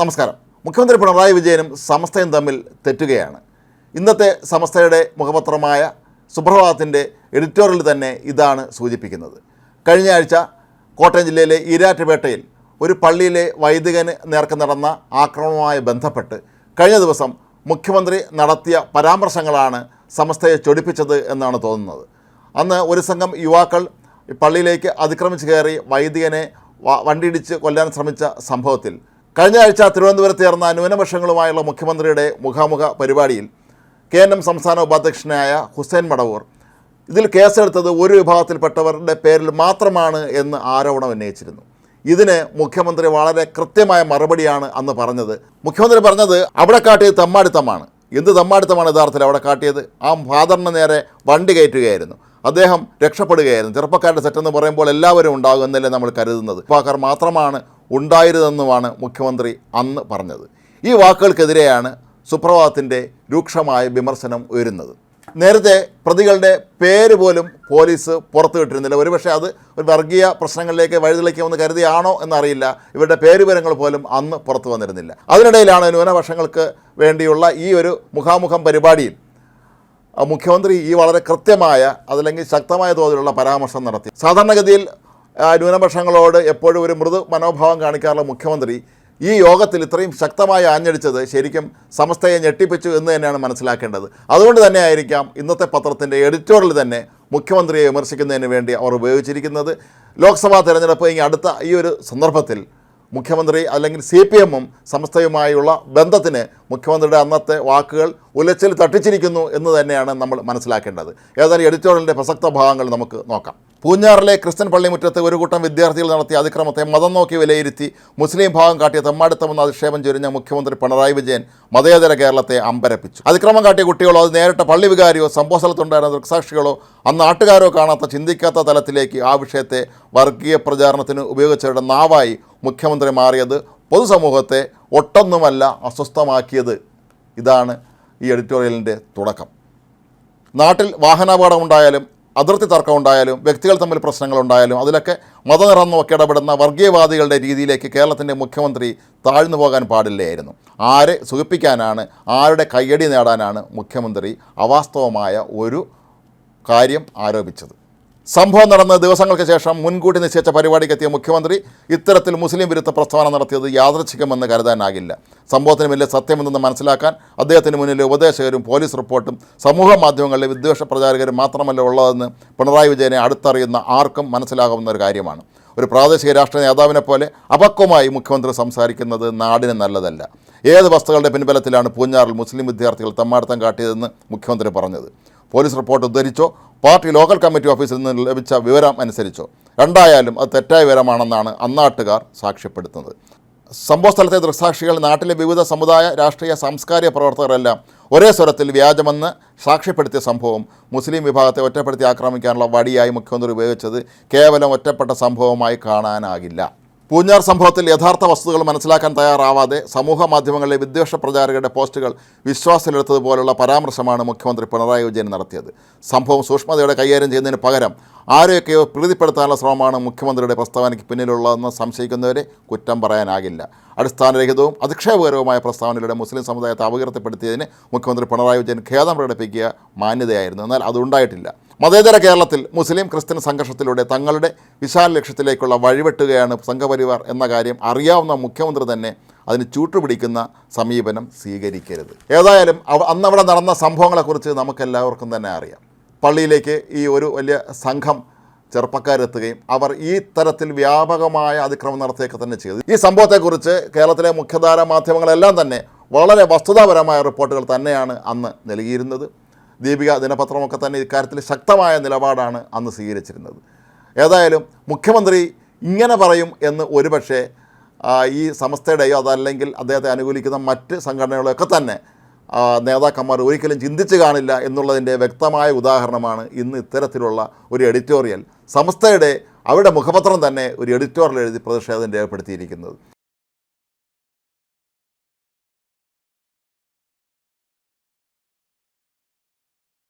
നമസ്കാരം. മുഖ്യമന്ത്രി പിണറായി വിജയനും സമസ്തയും തമ്മിൽ തെറ്റുകയാണ്. ഇന്നത്തെ സമസ്തയുടെ മുഖപത്രമായ സുപ്രഭാതത്തിന്റെ എഡിറ്റോറിയൽ തന്നെ ഇതാണ് സൂചിപ്പിക്കുന്നത്. കഴിഞ്ഞ ആഴ്ച കോട്ടയം ജില്ലയിലെ ഈരാറ്റുപേട്ടയിൽ ഒരു പള്ളിയിലെ വൈദികന് നേർക്ക് നടന്ന ആക്രമണവുമായി ബന്ധപ്പെട്ട് കഴിഞ്ഞ ദിവസം മുഖ്യമന്ത്രി നടത്തിയ പരാമർശങ്ങളാണ് സമസ്തയെ ചൊടിപ്പിച്ചത് എന്നാണ് തോന്നുന്നത്. അന്ന് ഒരു സംഘം യുവാക്കൾ പള്ളിയിലേക്ക് അതിക്രമിച്ച് കയറി വൈദികനെ വണ്ടിയിടിച്ച് കൊല്ലാൻ ശ്രമിച്ച സംഭവത്തിൽ കഴിഞ്ഞ ആഴ്ച തിരുവനന്തപുരത്ത് ചേർന്ന ന്യൂനപക്ഷങ്ങളുമായുള്ള മുഖ്യമന്ത്രിയുടെ മുഖാമുഖ പരിപാടിയിൽ കെ എൻ എം സംസ്ഥാന ഉപാധ്യക്ഷനായ ഹുസൈൻ മടവൂർ. ഇതിൽ കേസെടുത്തത് ഒരു വിഭാഗത്തിൽപ്പെട്ടവരുടെ പേരിൽ മാത്രമാണ് എന്ന് ആരോപണം ഉന്നയിച്ചിരുന്നു. ഇതിന് മുഖ്യമന്ത്രി വളരെ കൃത്യമായ മറുപടിയാണ് അന്ന് പറഞ്ഞത്. മുഖ്യമന്ത്രി പറഞ്ഞത് അവിടെ കാട്ടിയത് തമ്മാടിത്തമാണ്. എന്ത് തമ്മാടിത്തമാണ് യഥാർത്ഥത്തിൽ അവിടെ കാട്ടിയത് ആ ഫാദറിന് നേരെ വണ്ടി കയറ്റുകയായിരുന്നു. അദ്ദേഹം രക്ഷപ്പെടുകയായിരുന്നു. ചെറുപ്പക്കാരുടെ സെറ്റെന്ന് പറയുമ്പോൾ എല്ലാവരും ഉണ്ടാകും എന്നല്ലേ നമ്മൾ കരുതുന്നത്. ചെറുപ്പക്കാർ മാത്രമാണ് ഉണ്ടായിരുന്നെന്നുമാണ് മുഖ്യമന്ത്രി അന്ന് പറഞ്ഞത്. ഈ വാക്കുകൾക്കെതിരെയാണ് സുപ്രഭാതത്തിന്റെ രൂക്ഷമായ വിമർശനം ഉയരുന്നത്. നേരത്തെ പ്രതികളുടെ പേര് പോലും പോലീസ് പുറത്തു വിട്ടിരുന്നില്ല. ഒരുപക്ഷെ അത് ഒരു വർഗീയ പ്രശ്നങ്ങളിലേക്ക് വഴിതെളിക്കുമെന്ന് കരുതിയാണോ എന്നറിയില്ല. ഇവരുടെ പേരുവിവരങ്ങൾ പോലും അന്ന് പുറത്തു വന്നിരുന്നില്ല. അതിനിടയിലാണ് ന്യൂനപക്ഷങ്ങൾക്ക് വേണ്ടിയുള്ള ഈ ഒരു മുഖാമുഖം പരിപാടിയിൽ മുഖ്യമന്ത്രി ഈ വളരെ കൃത്യമായ അതല്ലെങ്കിൽ ശക്തമായ തോതിലുള്ള പരാമർശം നടത്തി. സാധാരണഗതിയിൽ ന്യൂനപക്ഷങ്ങളോട് എപ്പോഴും ഒരു മൃദു മനോഭാവം കാണിക്കാറുള്ള മുഖ്യമന്ത്രി ഈ യോഗത്തിൽ ഇത്രയും ശക്തമായി ആഞ്ഞടിച്ചത് ശരിക്കും സമസ്തയെ ഞെട്ടിപ്പിച്ചു എന്ന് തന്നെയാണ് മനസ്സിലാക്കേണ്ടത്. അതുകൊണ്ട് തന്നെ ആയിരിക്കാം ഇന്നത്തെ പത്രത്തിന്റെ എഡിറ്റോറിയൽ തന്നെ മുഖ്യമന്ത്രിയെ വിമർശിക്കുന്നതിന് വേണ്ടി അവർ ഉപയോഗിച്ചിരിക്കുന്നത്. ലോക്സഭാ തെരഞ്ഞെടുപ്പ് ഇനി അടുത്ത ഈ ഒരു സന്ദർഭത്തിൽ മുഖ്യമന്ത്രി അല്ലെങ്കിൽ സി പി എമ്മും സംസ്ഥയുമായുള്ള ബന്ധത്തിന് മുഖ്യമന്ത്രിയുടെ അന്നത്തെ വാക്കുകൾ ഉലച്ചിൽ തട്ടിച്ചിരിക്കുന്നു എന്ന് തന്നെയാണ് നമ്മൾ മനസ്സിലാക്കേണ്ടത്. ഏതായാലും എഡിറ്റോറിയലിന്റെ പ്രസക്ത ഭാഗങ്ങൾ നമുക്ക് നോക്കാം. പൂഞ്ഞാറിലെ ക്രിസ്ത്യൻ പള്ളിമുറ്റത്ത് ഒരു കൂട്ടം വിദ്യാർത്ഥികൾ നടത്തിയ അതിക്രമത്തെ മതം നോക്കി വിലയിരുത്തി മുസ്ലിം ഭാഗം കാട്ടിയ തെമ്മാടിത്തമെന്ന് അധിക്ഷേപം ചൊരിഞ്ഞ മുഖ്യമന്ത്രി പിണറായി വിജയൻ മതേതര കേരളത്തെ അമ്പരപ്പിച്ചു. അതിക്രമം കാട്ടിയ കുട്ടികളോ അത് നേരിട്ട പള്ളി വികാരിയോ സംഭവ സ്ഥലത്തുണ്ടായിരുന്ന ദൃക്സാക്ഷികളോ അന്ന് നാട്ടുകാരോ കാണാത്ത ചിന്തിക്കാത്ത തലത്തിലേക്ക് ആ വിഷയത്തെ വർഗീയ പ്രചാരണത്തിന് ഉപയോഗിച്ചവരുടെ നാവായി മുഖ്യമന്ത്രി മാറിയത് പൊതുസമൂഹത്തെ ഒട്ടൊന്നുമല്ല അസ്വസ്ഥമാക്കിയത്. ഇതാണ് ഈ എഡിറ്റോറിയലിന്റെ തുടക്കം. നാട്ടിൽ വാഹനാപകടം ഉണ്ടായാലും അതിർത്തി തർക്കം ഉണ്ടായാലും വ്യക്തികൾ തമ്മിൽ പ്രശ്നങ്ങൾ ഉണ്ടായാലും അതിലൊക്കെ മതനിറം നോക്കി ഇടപെടുന്ന വർഗീയവാദികളുടെ രീതിയിലേക്ക് കേരളത്തിന്റെ മുഖ്യമന്ത്രി താഴ്ന്നു പോകാൻ പാടില്ലായിരുന്നു. ആരെ സുഖിപ്പിക്കാനാണ് ആരുടെ കയ്യടി നേടാനാണ് മുഖ്യമന്ത്രി അവാസ്തവമായ ഒരു കാര്യം ആരോപിച്ചത്. സംഭവം നടന്ന ദിവസങ്ങൾക്ക് ശേഷം മുൻകൂട്ടി നിശ്ചയിച്ച പരിപാടിക്കെത്തിയ മുഖ്യമന്ത്രി ഇത്തരത്തിൽ മുസ്ലിം വിരുദ്ധ പ്രസ്താവന നടത്തിയത് യാദൃച്ഛികമെന്ന് കരുതാനാകില്ല. സംഭവത്തിന് വലിയ സത്യമെന്തെന്ന് മനസ്സിലാക്കാൻ അദ്ദേഹത്തിന് മുന്നിലെ ഉപദേശകരും പോലീസ് റിപ്പോർട്ടും സമൂഹ മാധ്യമങ്ങളിലെ വിദ്വേഷ പ്രചാരകരും മാത്രമല്ല ഉള്ളതെന്ന് പിണറായി വിജയനെ അടുത്തറിയുന്ന ആർക്കും മനസ്സിലാകുന്ന ഒരു കാര്യമാണ്. ഒരു പ്രാദേശിക രാഷ്ട്രീയ നേതാവിനെ പോലെ അപക്വമായി മുഖ്യമന്ത്രി സംസാരിക്കുന്നത് നാടിന് നല്ലതല്ല. ഏത് വസ്തുക്കളുടെ പിൻബലത്തിലാണ് പൂഞ്ഞാറിൽ മുസ്ലിം വിദ്യാർത്ഥികൾ തമ്മാടത്തം കാട്ടിയതെന്ന് മുഖ്യമന്ത്രി പറഞ്ഞത്? പോലീസ് റിപ്പോർട്ട് ഉദ്ധരിച്ചോ പാർട്ടി ലോക്കൽ കമ്മിറ്റി ഓഫീസിൽ നിന്ന് ലഭിച്ച വിവരം അനുസരിച്ചോ. രണ്ടായാലും അത് തെറ്റായ വിവരമാണെന്നാണ് അന്നാട്ടുകാർ സാക്ഷ്യപ്പെടുത്തുന്നത്. സംഭവ സ്ഥലത്തെ ദൃക്സാക്ഷികൾ നാട്ടിലെ വിവിധ സമുദായ രാഷ്ട്രീയ സാംസ്കാരിക പ്രവർത്തകരെല്ലാം ഒരേ സ്വരത്തിൽ വ്യാജമെന്ന് സാക്ഷ്യപ്പെടുത്തിയ സംഭവം മുസ്ലിം വിഭാഗത്തെ ഒറ്റപ്പെടുത്തി ആക്രമിക്കാനുള്ള വടിയായി മുഖ്യമന്ത്രി ഉപയോഗിച്ചത് കേവലം ഒറ്റപ്പെട്ട സംഭവമായി കാണാനാകില്ല. പൂഞ്ഞാർ സംഭവത്തിൽ യഥാർത്ഥ വസ്തുതകൾ മനസ്സിലാക്കാൻ തയ്യാറാവാതെ സമൂഹ മാധ്യമങ്ങളിലെ വിദ്വേഷ പ്രചാരകരുടെ പോസ്റ്റുകൾ വിശ്വാസത്തിലെടുത്തതുപോലുള്ള പരാമർശമാണ് മുഖ്യമന്ത്രി പിണറായി വിജയൻ നടത്തിയത്. സംഭവം സൂക്ഷ്മതയോടെ കൈകാര്യം ചെയ്യുന്നതിന് പകരം ആരെയൊക്കെയോ പ്രീതിപ്പെടുത്താനുള്ള ശ്രമമാണ് മുഖ്യമന്ത്രിയുടെ പ്രസ്താവനയ്ക്ക് പിന്നിലുള്ളതെന്ന് സംശയിക്കുന്നവരെ കുറ്റം പറയാനാകില്ല. അടിസ്ഥാനരഹിതവും അധിക്ഷേപകരവുമായ പ്രസ്താവനയിലൂടെ മുസ്ലിം സമുദായത്തെ അപകീർത്തിപ്പെടുത്തിയതിന് മുഖ്യമന്ത്രി പിണറായി വിജയൻ ഖേദം പ്രകടിപ്പിക്കുക മാന്യതയായിരുന്നു. എന്നാൽ അതുണ്ടായിട്ടില്ല മതേതര കേരളത്തിൽ മുസ്ലിം ക്രിസ്ത്യൻ സംഘർഷത്തിലൂടെ തങ്ങളുടെ വിശാല ലക്ഷ്യത്തിലേക്കുള്ള വഴിവെട്ടുകയാണ് സംഘപരിവാർ എന്ന കാര്യം അറിയാവുന്ന മുഖ്യമന്ത്രി തന്നെ അതിന് ചൂട്ടുപിടിക്കുന്ന സമീപനം സ്വീകരിക്കരുത്. ഏതായാലും അന്നവിടെ നടന്ന സംഭവങ്ങളെക്കുറിച്ച് നമുക്കെല്ലാവർക്കും തന്നെ അറിയാം. പള്ളിയിലേക്ക് ഈ ഒരു വലിയ സംഘം ചെറുപ്പക്കാരെത്തുകയും അവർ ഈ തരത്തിൽ വ്യാപകമായ അതിക്രമം നടത്തുകയൊക്കെ തന്നെ ചെയ്തു. ഈ സംഭവത്തെക്കുറിച്ച് കേരളത്തിലെ മുഖ്യധാര മാധ്യമങ്ങളെല്ലാം തന്നെ വളരെ വസ്തുതാപരമായ റിപ്പോർട്ടുകൾ തന്നെയാണ് അന്ന് നൽകിയിരുന്നത്. ദീപിക ദിനപത്രമൊക്കെ തന്നെ ഇക്കാര്യത്തിൽ ശക്തമായ നിലപാടാണ് അന്ന് സ്വീകരിച്ചിരുന്നത്. ഏതായാലും മുഖ്യമന്ത്രി ഇങ്ങനെ പറയും എന്ന് ഒരുപക്ഷേ ഈ സംസ്ഥയുടെയോ അതല്ലെങ്കിൽ അദ്ദേഹത്തെ അനുകൂലിക്കുന്ന മറ്റ് സംഘടനകളൊക്കെ തന്നെ നേതാക്കന്മാർ ഒരിക്കലും ചിന്തിച്ചു കാണില്ല എന്നുള്ളതിന്റെ വ്യക്തമായ ഉദാഹരണമാണ് ഇന്ന് ഇത്തരത്തിലുള്ള ഒരു എഡിറ്റോറിയൽ സംസ്ഥയുടെ അവരുടെ മുഖപത്രം തന്നെ ഒരു എഡിറ്റോറിയൽ എഴുതി പ്രതിഷേധം രേഖപ്പെടുത്തിയിരിക്കുന്നത്.